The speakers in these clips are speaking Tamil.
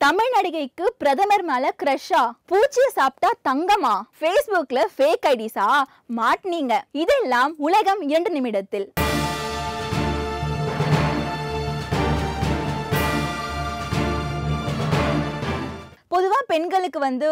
தமிழ் நடிகைக்கு பிரதமர் மேல கிரஷா பூச்சிய சாப்பிட்டா தங்கமா? ஃபேஸ்புக்ல ஃபேக் ஐடிஸா மாட்னீங்க இதெல்லாம் உலகம் இரண்டு நிமிடத்தில். பெண்களுக்கு வந்து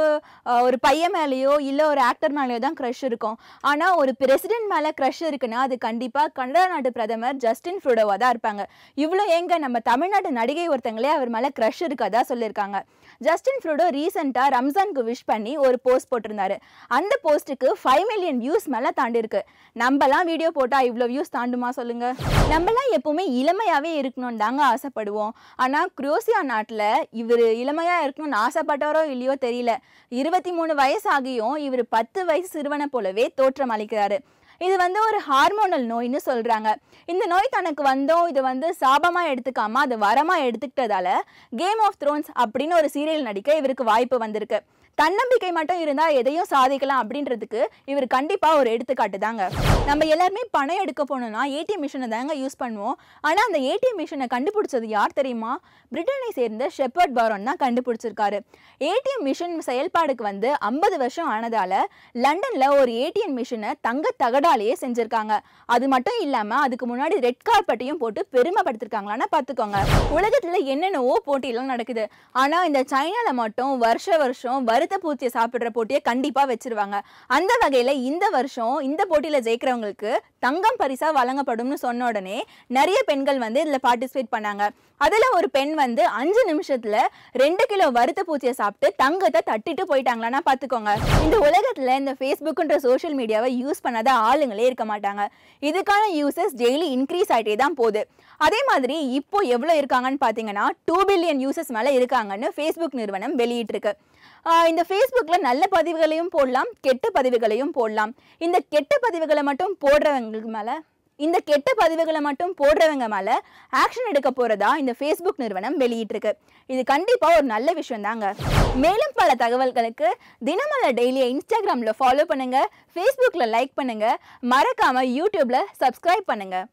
ஒரு பையன் மேலேயோ இல்லை ஒரு ஆக்டர் மேலேயோ தான் க்ரஷ் இருக்கும். ஆனால் ஒரு பிரசிடென்ட் மேலே க்ரஷ் இருக்குன்னா அது கண்டிப்பாக கனடா நாட்டு பிரதமர் ஜஸ்டின் ஃப்ரூடோவாக தான் இருப்பாங்க. இவ்வளோ ஏங்க நம்ம தமிழ்நாட்டு நடிகை ஒருத்தங்களே அவர் மேலே க்ரஷ் இருக்கதா சொல்லியிருக்காங்க ஜஸ்டின் ஃப்ரூடோ ரீசெண்டாக ரம்ஜானுக்கு விஷ் பண்ணி ஒரு போஸ்ட் போட்டிருந்தாரு. அந்த போஸ்ட்டுக்கு ஃபைவ் மில்லியன் வியூஸ் மேலே தாண்டிருக்கு. நம்மலாம் வீடியோ போட்டால் இவ்வளோ வியூஸ் தாண்டுமா சொல்லுங்க? நம்மலாம் எப்பவுமே இளமையாகவே இருக்கணும்னு தாங்க ஆசைப்படுவோம். ஆனால் குரோசியா நாட்டில் இவர் இளமையாக இருக்கணும்னு ஆசைப்பட்டவரோ இல்லையோ தெரியல. இருபத்தி மூணு வயசு ஆகியும் இவர் பத்து வயசு சிறுவனை போலவே தோற்றம் அளிக்கிறாரு. இது வந்து ஒரு ஹார்மோனல் நோய்னு சொல்றாங்க. இந்த நோய் தனக்கு வந்தோம் இது வந்து சாபமா எடுத்துக்காம அது வரமா எடுத்துக்கிட்டதால கேம் ஆஃப் த்ரோன்ஸ் அப்படின்னு ஒரு சீரியல் நடிக்க இவருக்கு வாய்ப்பு வந்திருக்கு. தன்னம்பிக்கை மட்டும் இருந்தால் எதையும் சாதிக்கலாம் அப்படின்றதுக்கு இவர் கண்டிப்பாக ஒரு எடுத்துக்காட்டு தாங்க. நம்ம எல்லாருமே பணம் எடுக்க போனோம்னா ஏடிஎம் மிஷினை தாங்க யூஸ் பண்ணுவோம். ஆனால் அந்த ஏடிஎம் மிஷினை கண்டுபிடிச்சது யார் தெரியுமா? பிரிட்டனை சேர்ந்த ஷெப்பர்ட் பாரோன் தான் கண்டுபிடிச்சிருக்காரு. ஏடிஎம் மிஷின் செயல்பாடுக்கு வந்து ஐம்பது வருஷம் ஆனதால லண்டனில் ஒரு ஏடிஎம் மிஷினை தங்க தகடாலேயே செஞ்சுருக்காங்க. அது மட்டும் இல்லாமல் அதுக்கு முன்னாடி ரெட் கார்பெட்டையும் போட்டு பெருமைப்படுத்திருக்காங்களான்னு பார்த்துக்கோங்க. உலகத்தில் என்னென்னவோ போட்டியெல்லாம் நடக்குது. ஆனால் இந்த சைனாவில் மட்டும் வருஷ வருஷம் வறுத்த பூச்சியை சாப்பிடுற போட்டியை கண்டிப்பா வச்சிருவாங்க. அந்த வகையில இந்த வருஷம் இந்த போட்டியில ஜெயிக்கிறவங்களுக்கு தங்கம் பரிசா வழங்கப்படும்னு சொன்ன உடனே நிறைய பெண்கள் வந்து இதுல பார்ட்டிசிபேட் பண்ணாங்க. அதுல ஒரு பெண் வந்து அஞ்சு நிமிஷத்துல ரெண்டு கிலோ வறுத்த பூச்சியை சாப்பிட்டு தங்கத்தை தட்டிட்டு போயிட்டாங்களான்னா பாத்துக்கோங்க இந்த உலகத்துல இந்த ஃபேஸ்புக்ன்ற சோஷியல் மீடியாவை யூஸ் பண்ணாத ஆளுங்களே இருக்க மாட்டாங்க. இதுக்கான யூசஸ் டெய்லி இன்க்ரீஸ் ஆயிட்டே தான் போகுது. அதே மாதிரி இப்போ எவ்வளோ இருக்காங்கன்னு பார்த்தீங்கன்னா டூ பில்லியன் யூசஸ் மேலே இருக்காங்கன்னு ஃபேஸ்புக் நிறுவனம் வெளியிட்டிருக்கு. இந்த இந்த ஃபேஸ்புக்கில் நல்ல பதிவுகளையும் போடலாம் கெட்ட பதிவுகளையும் போடலாம். இந்த கெட்ட பதிவுகளை மட்டும் போடுறவங்களுக்கு மேலே இந்த கெட்ட பதிவுகளை மட்டும் போடுறவங்க மேலே ஆக்ஷன் எடுக்க போகிறதா இந்த ஃபேஸ்புக் நிறுவனம் வெளியிட்டிருக்கு. இது கண்டிப்பாக ஒரு நல்ல விஷயம் தாங்க. மேலும் பல தகவல்களுக்கு தினமலை டெய்லியை இன்ஸ்டாகிராமில் ஃபாலோ பண்ணுங்கள் ஃபேஸ்புக்கில் லைக் பண்ணுங்கள் மறக்காமல் யூடியூப்பில் சப்ஸ்கிரைப் பண்ணுங்கள்